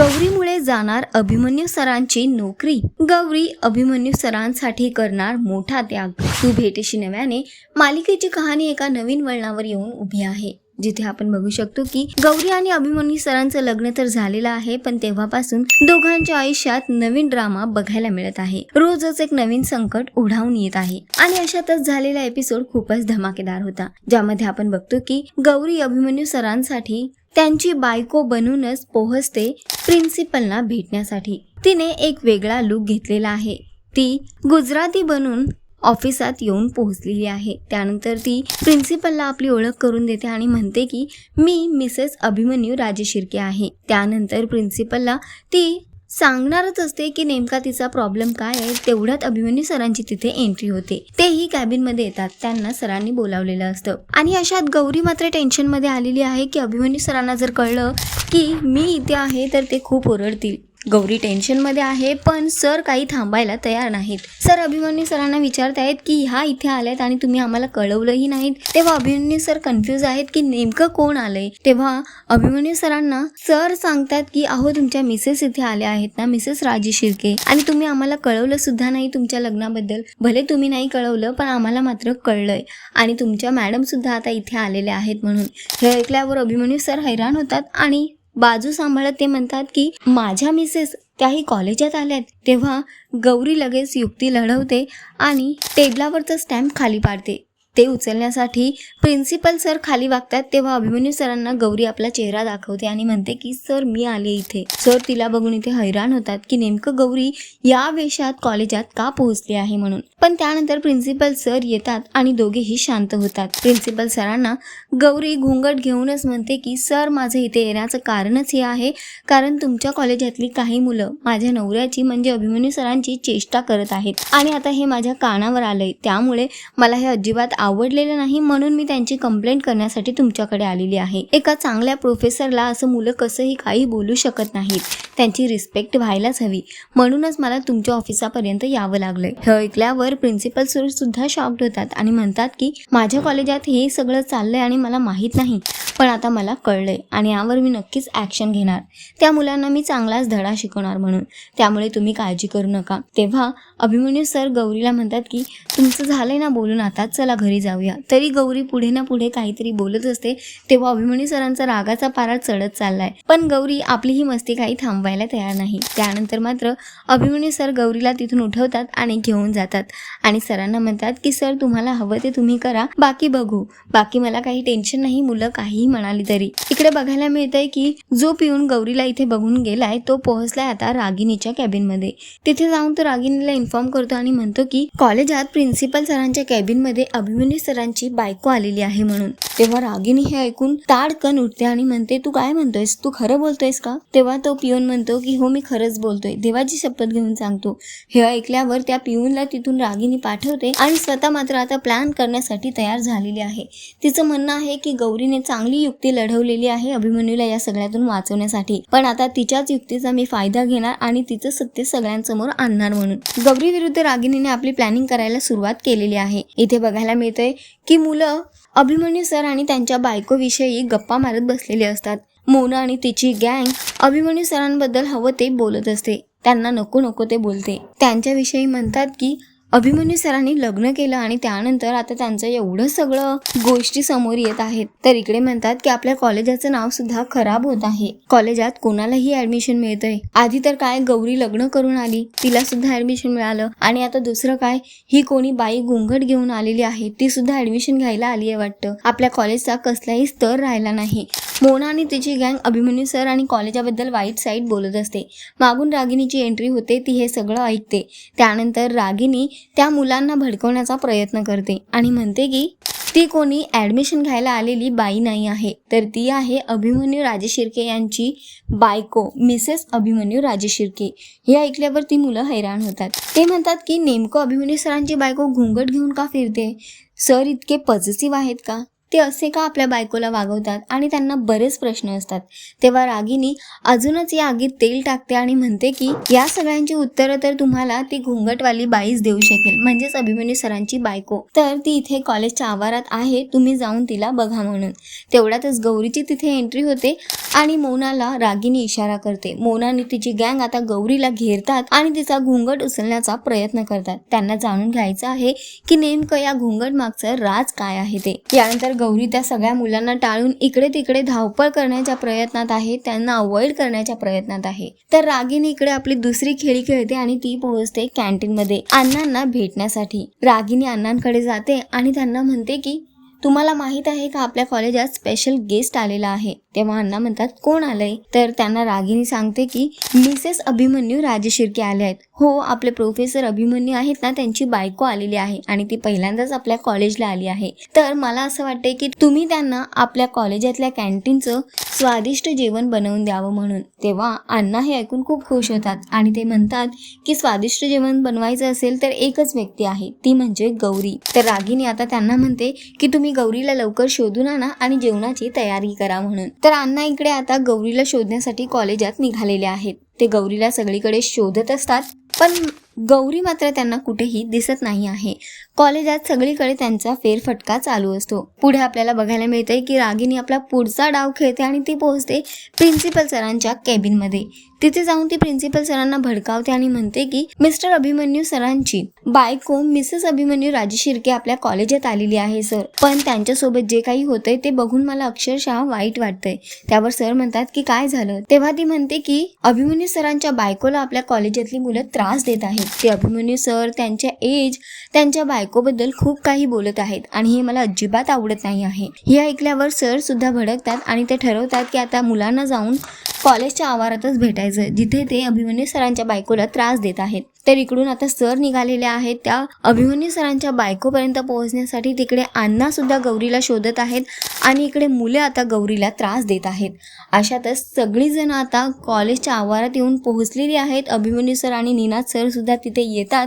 गौरीमुळे जाणार अभिमन्यू सरांची नोकरी. गौरी अभिमन्यू सरांसाठी करणार मोठा त्याग. तू भेटेशी नव्याने मालिकेची कहाणी एका नवीन वळणावर येऊन उभी आहे. जिथे आपण बघू शकतो की गौरी आणि अभिमन्यू सरांचं लग्न तर झालेलं आहे पण तेव्हापासून दोघांच्या आयुष्यात नवीन ड्रामा बघायला मिळत आहे. रोजच एक नवीन संकट ओढावून येत आहे. आणि अशातच झालेला एपिसोड खूपच धमाकेदार होता. ज्यामध्ये आपण बघतो की गौरी अभिमन्यू सरांसाठी त्यांची बायको बनूनच पोहोचते प्रिन्सिपलना भेटण्यासाठी. तिने एक वेगळा लुक घेतलेला आहे. ती गुजराती बनून ऑफिसात येऊन पोहोचलेली आहे. त्यानंतर ती प्रिन्सिपलला आपली ओळख करून देते आणि म्हणते की मी मिसेस अभिमन्यू राजे शिर्के आहे. त्यानंतर प्रिन्सिपलला ती सांगणारच असते की नेमका तिचा प्रॉब्लेम काय आहे तेवढ्यात अभिमन्यू सरांची तिथे एंट्री होते. तेही कॅबिनमध्ये येतात त्यांना सरांनी बोलावलेलं असतं. आणि अशात गौरी मात्र टेन्शनमध्ये आलेली आहे की अभिमन्यू सरांना जर कळलं की मी इथे आहे तर ते खूप ओरडतील. गौरी टेन्शनमध्ये आहे पण सर काही थांबायला तयार नाहीत. सर अभिमन्यू सरांना विचारतायत की ह्या इथे आल्यात आणि तुम्ही आम्हाला कळवलंही नाहीत. तेव्हा अभिमन्यू सर कन्फ्यूज आहेत की नेमकं कोण आलंय? तेव्हा अभिमन्यू सरांना सर सांगतात की अहो तुमच्या मिसेस इथे आल्या आहेत ना मिसेस राजी शिर्के. आणि तुम्ही आम्हाला कळवलं सुद्धा नाही तुमच्या लग्नाबद्दल. भले तुम्ही नाही कळवलं पण आम्हाला मात्र कळलंय. आणि तुमच्या मॅडम सुद्धा आता इथे आलेल्या आहेत म्हणून. हे ऐकल्यावर अभिमन्यू सर हैराण होतात आणि बाजू सांभाळत ते म्हणतात की माझ्या मिसेस त्याही कॉलेजात आल्यात. तेव्हा गौरी लगेच युक्ती लढवते आणि टेबलावरचं स्टॅम्प खाली पाडते. ते उचलण्यासाठी प्रिन्सिपल सर खाली वागतात तेव्हा अभिमन्यू सरांना गौरी आपला चेहरा दाखवते आणि म्हणते की सर मी आले इथे. सर तिला बघून इथे हैराण होतात की नेमकं गौरी या वेशात कॉलेजात का पोहोचली आहे म्हणून? पण त्यानंतर प्रिन्सिपल सर येतात आणि दोघेही शांत होतात. प्रिन्सिपल सरांना गौरी घुंगट घेऊनच म्हणते की सर माझं इथे येण्याचं कारणच हे आहे कारण तुमच्या कॉलेजातली काही मुलं माझ्या नवऱ्याची म्हणजे अभिमन्यू सरांची चेष्टा करत आहेत आणि आता हे माझ्या कानावर आलंय. त्यामुळे मला हे अजिबात आवडलेलं नाही म्हणून मी त्यांची कंप्लेंट करण्यासाठी तुमच्याकडे आलेली आहे. एका चांगल्या प्रोफेसरला असं मुलं कसंही काही बोलू शकत नाहीत. त्यांची रिस्पेक्ट व्हायलाच हवी. म्हणूनच मला तुमच्या ऑफिसापर्यंत यावं लागलंय. हे ऐकल्यावर प्रिन्सिपल सर सुद्धा शॉक्ड होतात आणि म्हणतात की माझ्या कॉलेजात हे सगळं चाललंय आणि मला माहीत नाही पण आता मला कळलंय आणि यावर मी नक्कीच ॲक्शन घेणार. त्या मुलांना मी चांगलाच धडा शिकवणार म्हणून. त्यामुळे तुम्ही काळजी करू नका. तेव्हा अभिमन्यू सर गौरीला म्हणतात की तुमचं झालंय ना बोलून आता? चला घरी. घरी जाऊया. तरी गौरी पुढे ना पुढे काहीतरी बोलत असते तेव्हा अभिमन्यू सरांचा रागाचा पारा चढत चाललाय. पण गौरी आपली ही मस्ती काही थांबवायला तयार नाही. त्यानंतर मात्र अभिमन्यू सर गौरीला तिथून उठवतात आणि घेऊन जातात. आणि सरांना म्हणतात की सर तुम्हाला हवं ते तुम्ही करा. बाकी बघू. बाकी मला काही टेन्शन नाही. मुलं काहीही म्हणाली तरी. इकडे बघायला मिळतंय की जो पिऊन गौरीला इथे बघून गेलाय तो पोहोचलाय आता रागिनीच्या कॅबिनमध्ये. तिथे जाऊन तो रागिनीला इन्फॉर्म करतो आणि म्हणतो की कॉलेजात प्रिन्सिपल सरांच्या कॅबिनमध्ये अभिमन्यू सरांची बायको आलेली आहे म्हणून. तेव्हा रागिनी हे ऐकून ताडकन उठते आणि म्हणते तू काय म्हणतोयस? तू खरं बोलतोयस का? तेव्हा तो पिऊन म्हणतो की हो मी खरंच बोलतोय. देवाची शपथ घेऊन सांगतो. हे ऐकल्यावर त्या पिऊनला तिथून रागिनी पाठवते आणि स्वतः मात्र आता प्लॅन करण्यासाठी तयार झालेली आहे. तिचं म्हणणं आहे की गौरीने चांगली युक्ती लढवलेली आहे अभिमन्यूला या सगळ्यातून वाचवण्यासाठी. पण आता तिच्याच युक्तीचा मी फायदा घेणार आणि तिचं सत्य सगळ्यांसमोर आणणार म्हणून. गौरी विरुद्ध रागिनीने आपली प्लॅनिंग करायला सुरुवात केलेली आहे. इथे बघायला मिळतंय की मुलं अभिमन्यू सर आणि त्यांच्या बायकोविषयी गप्पा मारत बसलेले असतात. मोना आणि तिची गँग अभिमन्यू सरांबद्दल हवं ते बोलत असते. त्यांना नको नको ते बोलते. त्यांच्याविषयी म्हणतात की अभिमन्यू सरांनी लग्न केलं आणि त्यानंतर आता त्यांचं एवढं सगळं गोष्टी समोर येत आहेत. तर इकडे म्हणतात की आपल्या कॉलेजाचं नाव सुद्धा खराब होत आहे. कॉलेजात कोणालाही ऍडमिशन मिळतंय. आधी तर काय गौरी लग्न करून आली तिला सुद्धा ऍडमिशन मिळालं. आणि आता दुसरं काय ही कोणी बाई गुंगट घेऊन आलेली आहे ती सुद्धा ऍडमिशन घ्यायला आली आहे वाटतं. आपल्या कॉलेजचा कसलाही स्तर राहिला नाही. मोना आणि तिची गँग अभिमन्यू सर आणि कॉलेजाबद्दल वाईट साईट बोलत असते. मागून रागिनीची एंट्री होते ती हे सगळं ऐकते. त्यानंतर रागिनी त्या मुलांना भडकवण्याचा प्रयत्न करते आणि म्हणते की ती कोणी ॲडमिशन घ्यायला आलेली बाई नाही आहे तर ती आहे अभिमन्यू राजे शिर्के यांची बायको मिसेस अभिमन्यू राजे शिर्के हे ऐकल्यावर ती मुलं हैराण होतात. ते म्हणतात की नेमकं अभिमन्यू सरांची बायको घुंगट घेऊन का फिरते? सर इतके पॉझिटिव्ह आहेत का? ते असे का आपल्या बायकोला वागवतात? आणि त्यांना बरेच प्रश्न असतात. तेव्हा रागिनी अजूनच या आगीत तेल टाकते आणि म्हणते की या सगळ्यांची उत्तरं तर तुम्हाला ती घुंगटवाली बाईच देऊ शकेल म्हणजेच अभिमन्यू सरांची बायको. तर ती इथे कॉलेजच्या आवारात आहे तुम्ही जाऊन तिला बघा म्हणून. तेवढ्यातच गौरीची तिथे एंट्री होते आणि मोनाला रागिनी इशारा करते. मोनाने तिची गँग आता गौरीला घेरतात आणि तिचा घुंगट उचलण्याचा प्रयत्न करतात. त्यांना जाणून घ्यायचं आहे की नेमकं या घुंगट मागचं राज काय आहे ते. यानंतर गौरी त्या सगळ्या मुलांना टाळून इकडे तिकडे धावपळ करण्याच्या प्रयत्नात आहे त्यांना अवॉइड करण्याच्या प्रयत्नात आहे. तर रागिनी इकडे आपली दुसरी खेळी खेळते आणि ती पोहोचते कॅन्टीन मध्ये. अण्णांना भेटण्यासाठी. रागिनी अण्णांकडे जाते आणि त्यांना म्हणते की तुम्हाला माहीत आहे का आपल्या कॉलेजात स्पेशल गेस्ट आलेला आहे. तेव्हा अण्णा म्हणतात कोण आलंय? तर त्यांना रागिनी सांगते की मिसेस अभिमन्यू राजशिर्के आले आहेत. हो आपले प्रोफेसर अभिमन्यू आहेत ना त्यांची बायको आलेली आहे आणि ती पहिल्यांदाच आपल्या कॉलेजला आली आहे. तर मला असं वाटतंय की तुम्ही त्यांना आपल्या कॉलेजातल्या कॅन्टीनचं स्वादिष्ट जेवण बनवून द्यावं म्हणून. तेव्हा अण्णा हे ऐकून खूप खुश होतात आणि ते म्हणतात की स्वादिष्ट जेवण बनवायचं असेल तर एकच व्यक्ती आहे ती म्हणजे गौरी. तर रागिनी आता त्यांना म्हणते की तुम्ही गौरीला लवकर शोधून आणा आणि जेवणाची तयारी करा म्हणून. तर अण्णा इकडे आता गौरीला शोधण्यासाठी कॉलेजात निघालेले आहेत. ते गौरीला सगळीकडे शोधत असतात पण गौरी मात्र त्यांना कुठेही दिसत नाही आहे. कॉलेजात सगळीकडे त्यांचा फेरफटका चालू असतो. पुढे आपल्याला बघायला मिळते की रागिनी आपला पुढचा डाव खेळते आणि ती पोहोचते प्रिन्सिपल सरांच्या केबिनमध्ये. तिथे जाऊन ती प्रिन्सिपल सरांना भडकावते आणि म्हणते की मिस्टर अभिमन्यू सरांची बायको मिसेस अभिमन्यू राजे शिर्के आपल्या कॉलेजात आलेली आहे सर. पण त्यांच्यासोबत जे काही होतंय ते बघून मला अक्षरशः वाईट वाटतंय. त्यावर सर म्हणतात की काय झालं? तेव्हा ती म्हणते की अभिमन्यू सरांच्या बायकोला आपल्या कॉलेजातली मुलं त्रास देत आहे आहेत ते अभिमन्यू सर त्यांच्या एज त्यांच्या बायकोबद्दल खूप काही बोलत आहेत आणि हे मला अजिबात आवडत नाही आहे. हे ऐकल्यावर सर सुद्धा भडकतात आणि ते ठरवतात की आता मुलांना जाऊन कॉलेजच्या आवारातच भेटायचं जिथे ते अभिमन्यू सरांच्या बायकोला त्रास देत आहेत. तर इकडून आता सर निघालेले आहेत. त्या अभिमन्यू सरांच्या बायकोपर्यंत पोहोचण्यासाठी तिकडे अण्णा सुद्धा गौरीला शोधत आहेत आणि इकडे मुले आता गौरीला त्रास देत आहेत. अशातच सगळीजण आता कॉलेजच्या आवारात येऊन पोहोचलेली आहेत. अभिमन्यू सर आणि निनाद सर सुद्धा तिथे येतात.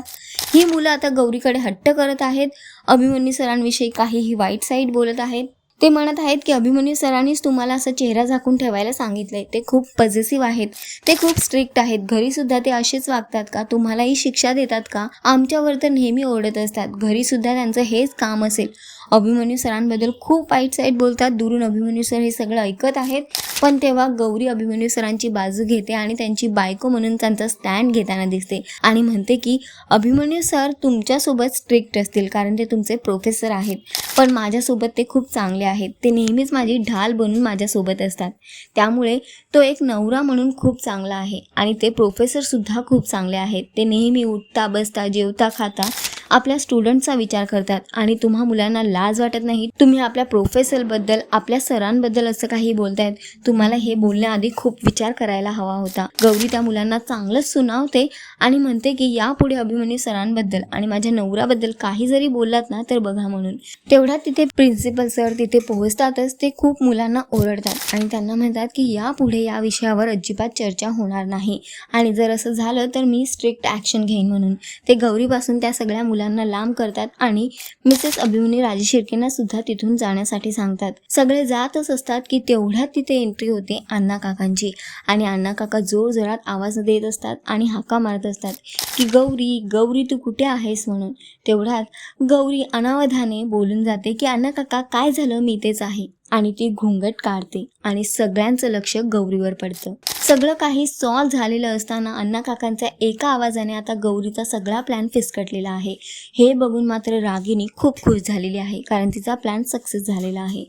ही मुलं आता गौरीकडे हट्ट करत आहेत. अभिमन्यू सरांविषयी काहीही वाईट साईट बोलत आहेत. ते म्हणत आहेत की अभिमन्यू सरांनीच तुम्हाला असं चेहरा झाकून ठेवायला सांगितलंय. ते खूप पॉझिटिव्ह आहेत. ते खूप स्ट्रिक्ट आहेत. घरी सुद्धा ते असेच वागतात का? तुम्हालाही शिक्षा देतात का? आमच्यावर तर नेहमी ओरडत असतात. घरी सुद्धा त्यांचं हेच काम असेल. अभिमन्यू सरांबद्दल खूप वाईट साईट बोलतात. दुरून अभिमन्यू सर हे सगळं ऐकत आहेत. पण तेव्हा गौरी अभिमन्यू सरांची बाजू घेते आणि त्यांची बायको म्हणून त्यांचा स्टँड घेताना दिसते. आणि म्हणते की अभिमन्यू सर तुमच्यासोबत स्ट्रिक्ट असतील कारण ते तुमचे प्रोफेसर आहेत. पण माझ्यासोबत ते खूप चांगले आहेत. ते नेहमीच माझी ढाल बनून माझ्यासोबत असतात. त्यामुळे तो एक नवरा म्हणून खूप चांगला आहे. आणि ते प्रोफेसरसुद्धा खूप चांगले आहेत. ते नेहमी उठता बसता जेवता खाता आपल्या स्टुडंटचा विचार करतात आणि तुम्हा मुलांना लाज वाटत नाही. तुम्ही आपल्या प्रोफेसरबद्दल आपल्या सरांबद्दल असं काही बोलतायत. तुम्हाला हे बोलण्याआधी खूप विचार करायला हवा होता. गौरी त्या मुलांना चांगलंच सुनावते आणि म्हणते की यापुढे अभिमन्यू सरांबद्दल आणि माझ्या नवऱ्याबद्दल काही जरी बोललात ना तर बघा म्हणून. तेवढ्यात तिथे प्रिन्सिपल सर तिथे पोहोचतातच ते खूप मुलांना ओरडतात आणि त्यांना म्हणतात की यापुढे या विषयावर अजिबात चर्चा होणार नाही आणि जर असं झालं तर मी स्ट्रिक्ट ॲक्शन घेईन म्हणून. ते गौरीपासून त्या सगळ्या मुलांना लांब करतात आणि मिसेस अभिमन्यू राजे शिर्केंना सुद्धा तिथून जाण्यासाठी सांगतात. सगळे जातच असतात की तेवढ्यात तिथे एंट्री होते अण्णा काकांची. आणि अण्णा काका जोर जोरात आवाज देत असतात आणि हाका मारत असतात की गौरी गौरी तू कुठे आहेस म्हणून? तेवढ्यात गौरी अनावधाने बोलून जाते की अण्णा काका काय झालं? मी तेच आहे. आणि ती घुंगट काढते आणि सगळ्यांचं लक्ष गौरीवर पडतं. सगळं काही सॉल्व झालेलं असताना अण्णा काकांच्या एका आवाजाने आता गौरीचा सगळा प्लॅन फिसकटलेला आहे. हे बघून मात्र रागिनी खूप खुश झालेली आहे कारण तिचा प्लॅन सक्सेस झालेला आहे.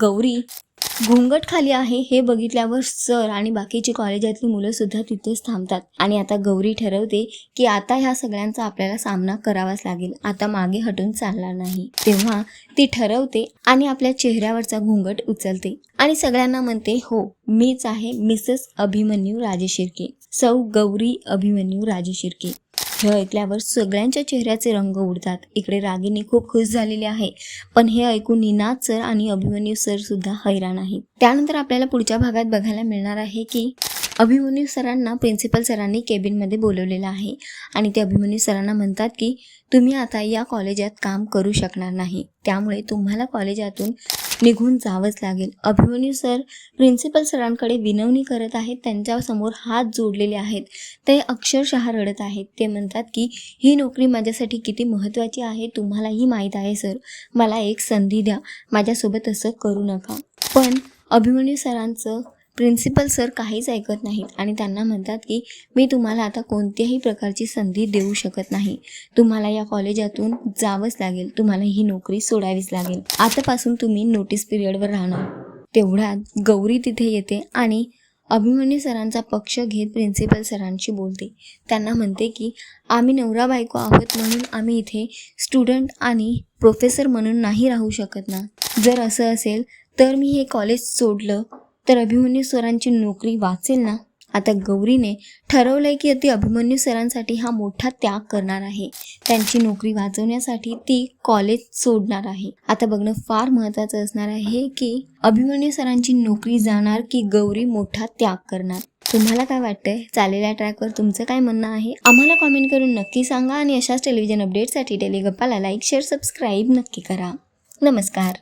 गौरी घुंगट खाली आहे हे बघितल्यावर सर आणि बाकीची कॉलेजातली मुलं सुद्धा तिथेच थांबतात. आणि आता गौरी ठरवते की आता ह्या सगळ्यांचा आपल्याला सामना करावाच लागेल. आता मागे हटून चालणार नाही. तेव्हा ती ठरवते आणि आपल्या चेहऱ्यावरचा घुंगट उचलते. आणि सगळ्यांना म्हणते हो मीच आहे मिसेस अभिमन्यू राजे शिर्के सौ गौरी अभिमन्यू राजे शिर्के हे ऐकल्यावर सगळ्यांच्या चेहऱ्याचे रंग उडतात. इकडे रागिनी खूप खुश झालेली आहे. पण हे ऐकून निनाद सर आणि अभिमन्यू सर सुद्धा हैराण आहे त्यानंतर आपल्याला पुढच्या भागात बघायला मिळणार आहे की अभिमन्यू सरांना प्रिन्सिपल सरांनी केबिनमध्ये बोलवलेलं आहे. आणि ते अभिमन्यू सरांना म्हणतात की तुम्ही आता या कॉलेजात काम करू शकणार नाही. त्यामुळे तुम्हाला कॉलेजातून निघून जावंच लागेल. अभिमन्यू सर प्रिन्सिपल सरांकडे विनवणी करत आहेत त्यांच्यासमोर हात जोडलेले आहेत. ते अक्षरशः रडत आहेत. ते म्हणतात की ही नोकरी माझ्यासाठी किती महत्त्वाची आहे तुम्हालाही माहीत आहे सर. मला एक संधी द्या. माझ्यासोबत असं करू नका. पण अभिमन्यू सरांचं प्रिन्सिपल सर काहीच ऐकत नाहीत आणि त्यांना म्हणतात की मी तुम्हाला आता कोणत्याही प्रकारची संधी देऊ शकत नाही. तुम्हाला या कॉलेजातून जावंच लागेल. तुम्हाला ही नोकरी सोडावीच लागेल. आतापासून तुम्ही नोटीस पिरियडवर राहणार. तेवढ्यात गौरी तिथे येते आणि अभिमन्यू सरांचा पक्ष घेत प्रिन्सिपल सरांशी बोलते. त्यांना म्हणते की आम्ही नवरा बायको आहोत म्हणून आम्ही इथे स्टुडंट आणि प्रोफेसर म्हणून नाही राहू शकत ना. जर असं असेल तर मी हे कॉलेज सोडलं तर अभिमन्यू सरांची नोकरी वाचेल ना? आता गौरीने ठरवलंय की ती अभिमन्यू सरांसाठी हा मोठा त्याग करणार आहे. त्यांची नोकरी वाचवण्यासाठी ती कॉलेज सोडणार आहे. आता बघणं फार महत्त्वाचं असणार आहे की अभिमन्यू सरांची नोकरी जाणार की गौरी मोठा त्याग करणार. तुम्हाला काय वाटतंय? चाललेल्या ट्रॅकवर तुमचं काय म्हणणं आहे? आम्हाला कॉमेंट करून नक्की सांगा आणि अशाच टेलिव्हिजन अपडेटसाठी टेलिगप्पाला लाईक शेअर सबस्क्राईब नक्की करा. नमस्कार.